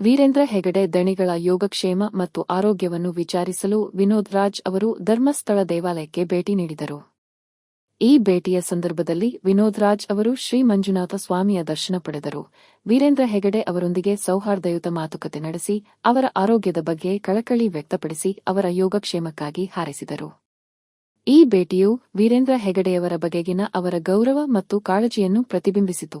ವೀರೇಂದ್ರ ಹೆಗಡೆ ದಣಿಗಳ ಯೋಗಕ್ಷೇಮ ಮತ್ತು ಆರೋಗ್ಯವನ್ನು ವಿಚಾರಿಸಲು ವಿನೋದ್ ರಾಜ್ ಅವರು ಧರ್ಮಸ್ಥಳ ದೇವಾಲಯಕ್ಕೆ ಭೇಟಿ ನೀಡಿದರು. ಈ ಭೇಟಿಯ ಸಂದರ್ಭದಲ್ಲಿ ವಿನೋದ್ ರಾಜ್ ಅವರು ಶ್ರೀ ಮಂಜುನಾಥ ಸ್ವಾಮಿಯ ದರ್ಶನ ಪಡೆದರು. ವೀರೇಂದ್ರ ಹೆಗಡೆ ಅವರೊಂದಿಗೆ ಸೌಹಾರ್ದಯುತ ಮಾತುಕತೆ ನಡೆಸಿ, ಅವರ ಆರೋಗ್ಯದ ಬಗ್ಗೆ ಕಳಕಳಿ ವ್ಯಕ್ತಪಡಿಸಿ, ಅವರ ಯೋಗಕ್ಷೇಮಕ್ಕಾಗಿ ಹಾರೈಸಿದರು. ಈ ಭೇಟಿಯು ವೀರೇಂದ್ರ ಹೆಗಡೆಯವರ ಬಗೆಗಿನ ಅವರ ಗೌರವ ಮತ್ತು ಕಾಳಜಿಯನ್ನು ಪ್ರತಿಬಿಂಬಿಸಿತು.